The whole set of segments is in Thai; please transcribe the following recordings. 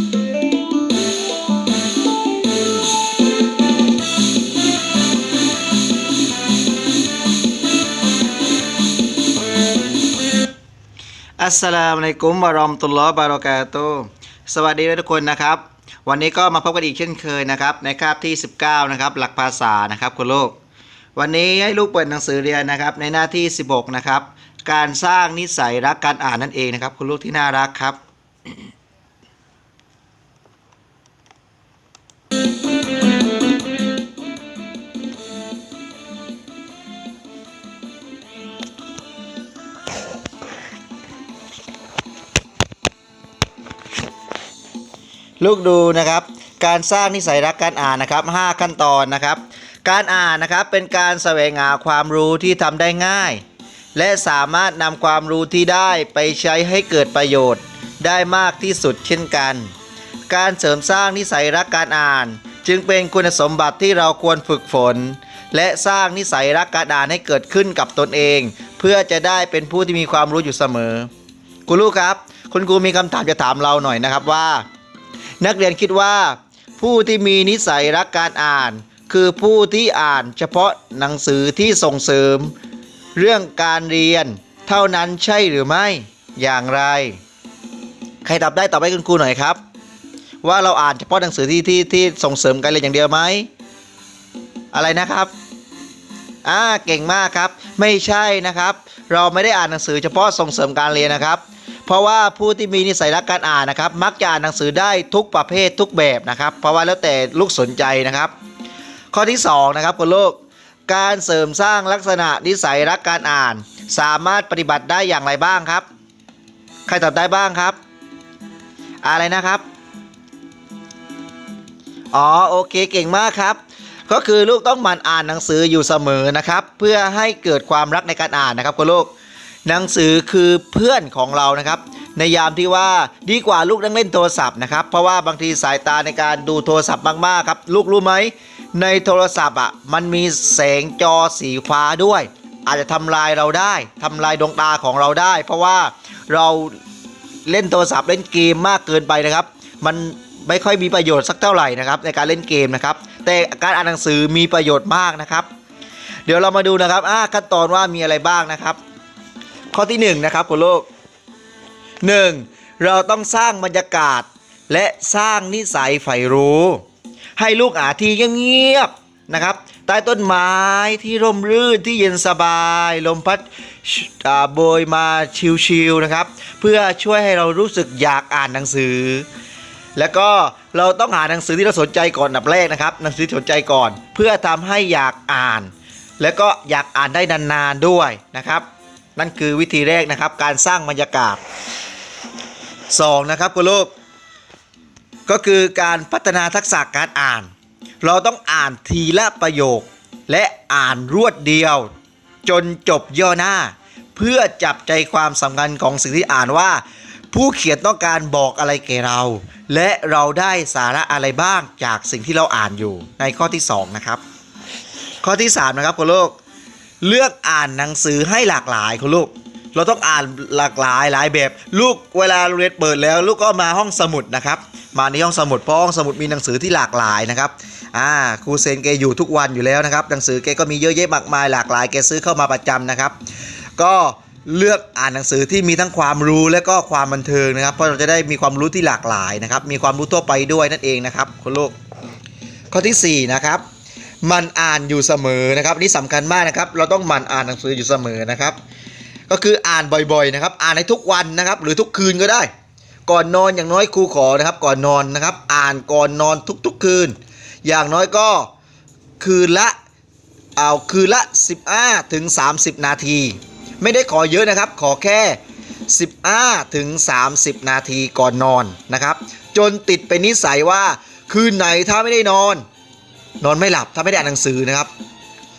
อัสสลามุอะลัยกุมวะเราะมตุลลอฮ์บารอกาตุสวัสดีทุกคนนะครับ วันนี้ก็มาพบกันอีกเช่นเคยนะครับ ในคาบที่ 19 นะครับ หลักภาษานะครับคุณลูก วันนี้ให้ลูกเปิดหนังสือเรียนนะครับ ในหน้าที่ 16 นะครับ การสร้างนิสัยรักการอ่านนั่นเองนะครับ คุณลูกที่น่ารักครับ ลูกดูนะครับ การสร้างนิสัยรักการอ่านนะครับ 5 ขั้นตอนนะครับ การอ่านนะครับเป็นการแสวงหาความรู้ที่ทำได้ง่าย และสามารถนำความรู้ที่ได้ไปใช้ให้เกิดประโยชน์ ได้มากที่สุดเช่นกัน การเสริมสร้างนิสัยรักการอ่าน จึงเป็นคุณสมบัติที่เราควรฝึกฝน และสร้างนิสัยรักการอ่านให้เกิดขึ้นกับตนเอง เพื่อจะได้เป็นผู้ที่มีความรู้อยู่เสมอ คุณลูกครับ คุณครูมีคำถามจะถามเราหน่อยนะครับว่า นักเรียนคิดว่า ผู้ที่มีนิสัยรักการอ่าน คือผู้ที่อ่านเฉพาะหนังสือที่ส่งเสริม เรื่องการเรียนเท่านั้นใช่หรือไม่อย่างไร ใครตอบได้ตอบให้คุณครูหน่อยครับ ว่าเราอ่านเฉพาะหนังสือที่ที่ที่ส่งเสริมการเรียนอย่างเดียวไหมอะไรนะครับอ่าเก่งมากครับ ไม่ใช่นะครับ เราไม่ได้อ่านหนังสือเฉพาะส่งเสริมการเรียนนะครับ เพราะว่าผู้ที่มีนิสัยรักการอ่านนะครับ มักจะอ่านหนังสือได้ทุกประเภททุกแบบนะครับ เพราะว่าแล้วแต่ลูกสนใจนะครับ ข้อที่2นะครับคุณลูกการเสริมสร้างลักษณะนิสัยรักการอ่าน สามารถปฏิบัติได้อย่างไรบ้างครับ ใครตอบได้บ้างครับ อะไรนะครับอ๋อโอเคเก่งมากครับ ก็คือลูกต้องหมั่นอ่านหนังสืออยู่เสมอนะครับ เพื่อให้เกิดความรักในการอ่านนะครับคุณลูก หนังสือคือเพื่อนของเรานะครับ ในยามที่ว่าดีกว่าลูกนั่งเล่นโทรศัพท์นะครับ เพราะว่าบางทีสายตาในการดูโทรศัพท์มากๆครับลูกรู้ไหมในโทรศัพท์อะมันมีแสงจอสีฟ้าด้วย อาจจะทำลายเราได้ทำลายดวงตาของเราได้ เพราะว่าเราเล่นโทรศัพท์เล่นเกมมากเกินไปนะครับ มันไม่ค่อยมีประโยชน์สักเท่าไหร่นะครับในการเล่นเกมนะครับ แต่การอ่านหนังสือมีประโยชน์มากนะครับ เดี๋ยวเรามาดูนะครับขั้นตอนว่ามีอะไรบ้างนะครับ ข้อที่1นงนะครับคุณลูก 1. เราต้องสร้างบรรยากาศ และสร้างนิสัยใฝ่รู้ ให้ลูกอาทีเงียบๆนะครับ ใต้ต้นไม้ที่ร่มรื่นที่เย็นสบาย ลมพัดโบยมาชิลๆนะครับ เพื่อช่วยให้เรารู้สึกอยากอ่านหนังสือ แล้วก็เราต้องหาหนังสือที่เราสนใจก่อนอันดับแรกนะครับ หนังสือที่สนใจก่อน เพื่อทำให้อยากอ่าน แล้วก็อยากอ่านได้นานๆด้วยนะครับ นั่นคือวิธีแรกนะครับ การสร้างบรรยากาศ 2. นะครับคุณลูกก็คือการพัฒนาทักษะการอ่าน เราต้องอ่านทีละประโยค และอ่านรวดเดียว จนจบย่อหน้า เพื่อจับใจความสำคัญของสิ่งที่อ่านว่า ผู้เขียนต้องการบอกอะไรแก่เรา และเราได้สาระอะไรบ้างจากสิ่งที่เราอ่านอยู่ในข้อที่ 2 นะครับ ข้อที่ 3 นะครับคุณลูก เลือกอ่านหนังสือให้หลากหลายคุณลูก เราต้องอ่านหลากหลายหลายแบบ ลูกเวลาโรงเรียนเปิดแล้ว ลูกก็มาห้องสมุดนะครับ มาในห้องสมุดเพราะห้องสมุดมีหนังสือที่หลากหลายนะครับอ่าครูเซนแกอยู่ทุกวันอยู่แล้วนะครับ หนังสือแกก็มีเยอะแยะมากมายหลากหลายแกซื้อเข้ามาประจำนะครับ ก็เลือกอ่านหนังสือที่มีทั้งความรู้และก็ความบันเทิงนะครับ เพราะเราจะได้มีความรู้ที่หลากหลายนะครับ มีความรู้ทั่วไปด้วยนั่นเองนะครับคุณลูกข้อทีสี่4นะครับ มันอ่านอยู่เสมอนะครับนี่สำคัญมากนะครับ เราต้องมันอ่านหนังสืออยู่เสมอนะครับ ก็คืออ่านบ่อยๆนะครับ อ่านในทุกวันนะครับ หรือทุกคืนก็ได้ ก่อนนอนอย่างน้อยครูขอนะครับ ก่อนนอนนะครับ อ่านก่อนนอนทุกๆคืน อย่างน้อยก็คืนละเอาคืนละ 15ถึง30 นาที ไม่ได้ขอเยอะนะครับ ขอแค่ 15ถึง30 นาทีก่อนนอนนะครับ จนติดเป็นนิสัยว่าคืนไหนถ้าไม่ได้นอน นอนไม่หลับถ้าไม่ได้อ่านหนังสือนะครับ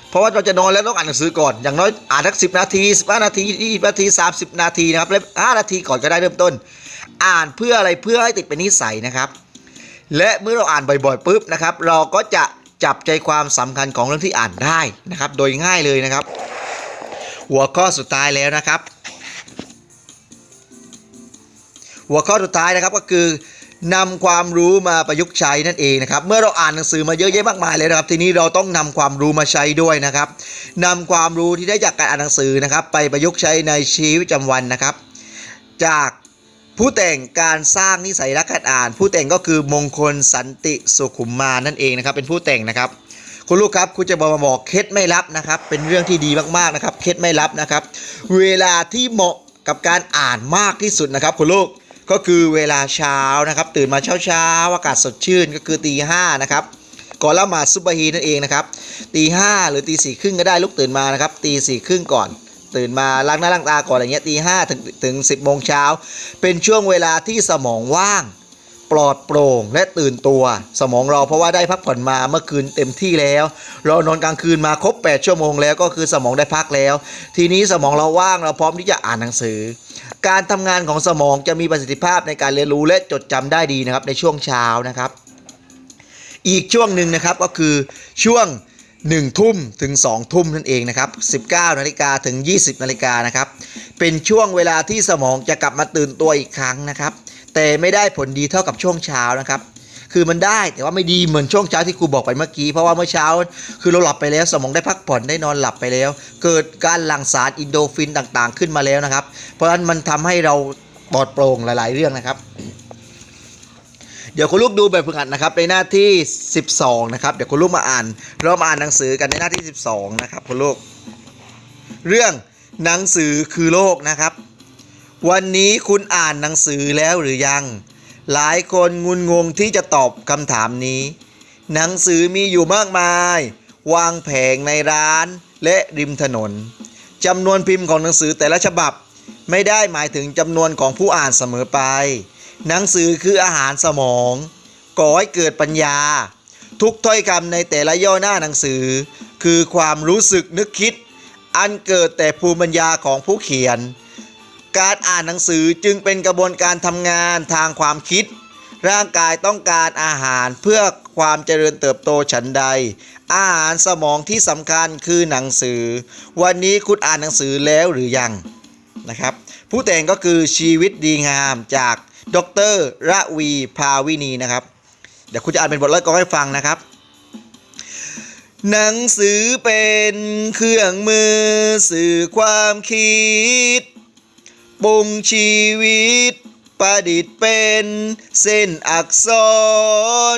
เพราะว่าเราจะนอนแล้วต้องอ่านหนังสือก่อน อย่างน้อยอ่านสักสินาที15นาที20นาที30นาทีนะครับแล้ว5นาทีก่อนก็ได้เริ่มต้น อ่านเพื่ออะไรเพื่อให้ติดเป็นนิสัยนะครับ และเมื่อเราอ่านบ่อยๆปุ๊บนะครับ เราก็จะจับใจความสำคัญของเรื่องที่อ่านได้นะครับ โดยง่ายเลยนะครับ หัวข้อสุดท้ายแล้วนะครับ หัวข้อสุดท้ายนะครับก็คือ นำความรู้มาประยุกต์ใช้นั่นเองนะครับ เมื่อเราอ่านหนังสือมาเยอะแยะมากมายเลยนะครับ ทีนี้เราต้องนำความรู้มาใช้ด้วยนะครับนำความรู้ที่ได้จากการอ่านหนังสือนะครับ ไปประยุกต์ใช้ในชีวิตประจำวันนะครับ จากผู้แต่งการสร้างนิสัยรักการอ่าน ผู้แต่งก็คือมงคลสันติสุขุมมานั่นเองนะครับ เป็นผู้แต่งนะครับ คุณลูกครับคุณจะบอกมาบอกเคล็ดไม่ลับนะครับ เป็นเรื่องที่ดีมากๆนะครับเคล็ดไม่ลับนะครับ เวลาที่เหมาะกับการอ่านมากที่สุดนะครับ คุณลูก ก็คือเวลาเช้านะครับ ตื่นมาเช้าๆอากาศสดชื่นก็คือตีห้านะครับก่อนละหมาดซุบฮีนั่นเองนะครับตีห้าหรือตีสี่ครึ่งก็ได้ลุกตื่นมานะครับตีสี่ครึ่งก่อน ตื่นมาล้างหน้าล้างตาก่อนอะไรเงี้ยตีห้าถึงถึงสิบโมงเช้าเป็นช่วงเวลาที่สมองว่าง ปลอดโปร่งและตื่นตัวสมองเราเพราะว่าได้พักผ่อนมาเมื่อคืนเต็มที่แล้ว เรานอนกลางคืนมาครบ 8 ชั่วโมงแล้วก็คือสมองได้พักแล้ว ทีนี้สมองเราว่างเราพร้อมที่จะอ่านหนังสือ การทำงานของสมองจะมีประสิทธิภาพในการเรียนรู้และจดจำได้ดีนะครับในช่วงเช้านะครับ อีกช่วงหนึ่งนะครับก็คือช่วง1ทุ่มถึง2ทุ่มนั่นเองนะครับ19นาฬิกาถึง 20นาฬิกานะครับ เป็นช่วงเวลาที่สมองจะกลับมาตื่นตัวอีกครั้งนะครับ แต่ไม่ได้ผลดีเท่ากับช่วงเช้านะครับ คือมันได้แต่ว่าไม่ดีเหมือนช่วงเช้าที่ครูบอกไปเมื่อกี้เพราะว่าเมื่อเช้า คือเราหลับไปแล้วสมองได้พักผ่อนได้นอนหลับไปแล้ว เกิดการหลั่งสารอินโดฟินต่างๆ ขึ้นมาแล้วนะครับ เพราะฉะนั้นมันทำให้เราปลอดโปร่งหลาย ๆ เรื่องนะครับเดี๋ยวคุณลูกดูแบบฝึกหัดนะครับในหน้าที่ 12 นะครับ เดี๋ยวคุณลูกมาอ่านเรามาอ่านหนังสือกันในหน้าที่ 12 นะครับคุณลูก เรื่องหนังสือคือโลกนะครับ วันนี้คุณอ่านหนังสือแล้วหรือยัง หลายคนงุนงงที่จะตอบคำถามนี้ หนังสือมีอยู่มากมาย วางแผงในร้านและริมถนนจำนวนพิมพ์ของหนังสือแต่ละฉบับ ไม่ได้หมายถึงจำนวนของผู้อ่านเสมอไป หนังสือคืออาหารสมอง ก่อให้เกิดปัญญา ทุกถ้อยคำในแต่ละย่อหน้าหนังสือ คือความรู้สึกนึกคิด อันเกิดแต่ภูมิปัญญาของผู้เขียน การอ่านหนังสือจึงเป็นกระบวนการทำงานทางความคิด ร่างกายต้องการอาหารเพื่อความเจริญเติบโตฉันใด อาหารสมองที่สำคัญคือหนังสือ วันนี้คุณอ่านหนังสือแล้วหรือยังนะครับ ผู้แต่งก็คือชีวิตดีงามจากดรระวีภาวินีนะครับ เดี๋ยวคุณจะอ่านเป็นบทร้อยกลอนให้ฟังนะครับหนังสือเป็นเครื่องมือสื่อความคิด ปรุงชีวิต ประดิษฐ์เป็นเส้นอักษ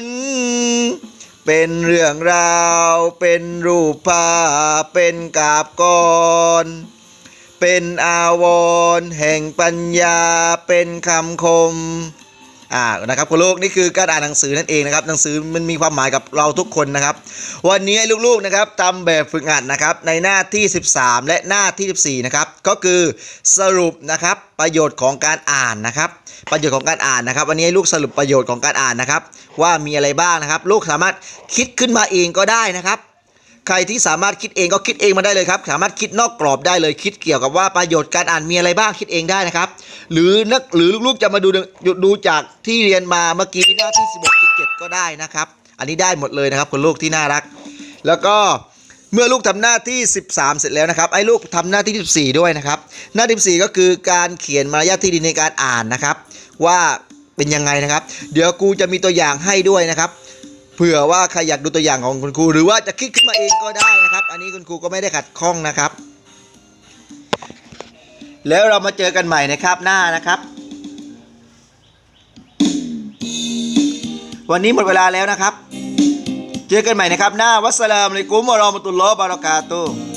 ร เป็นเรื่องราว เป็นรูปภาพเป็นกาบกร เป็นอาวรณ์แห่งปัญญาเป็นคำคม อ่านะครับคุณลูกนี่คือการอ่านหนังสือนั่นเองนะครับหนังสือมันมีความหมายกับเราทุกคนนะครับ วันนี้ให้ลูกๆนะครับทำแบบฝึกหัดนะครับในหน้าที่ 13 และหน้าที่ 14นะครับก็คือสรุปนะครับประโยชน์ของการอ่านนะครับ ประโยชน์ของการอ่านนะครับ วันนี้ให้ลูกสรุปประโยชน์ของการอ่านนะครับ ว่ามีอะไรบ้างนะครับ ลูกสามารถคิดขึ้นมาเองก็ได้นะครับ ใครที่สามารถคิดเองก็คิดเองมาได้เลยครับ สามารถคิดนอกกรอบได้เลยคิดเกี่ยวกับว่าประโยชน์การอ่านมีอะไรบ้างคิดเองได้นะครับ หรือนักหรือลูกๆจะมาดูหยุดดูจากที่เรียนมาเมื่อกี้หน้าที่ 16 17 ก็ได้นะครับ อันนี้ได้หมดเลยนะครับคุณลูกที่น่ารัก แล้วก็เมื่อลูกทำหน้าที่ 13 เสร็จแล้วนะครับไอ้ลูกทำหน้าที่ 14 ด้วยนะครับ หน้าที่14 ก็คือการเขียนมารยาทที่ดีในการอ่านนะครับ ว่าเป็นยังไงนะครับ เดี๋ยวครูจะมีตัวอย่างให้ด้วยนะครับ เผื่อว่าใครอยากดูตัวอย่างของคุณครู หรือว่าจะคิดขึ้นมาเองก็ได้นะครับ อันนี้คุณครูก็ไม่ได้ขัดข้องนะครับ แล้วเรามาเจอกันใหม่ในคาบหน้านะครับ วันนี้หมดเวลาแล้วนะครับ เจอกันใหม่นะครับหน้าวัสสลามอะลัยกุมวะเราะมะตุลลอฮ์บารากาตุ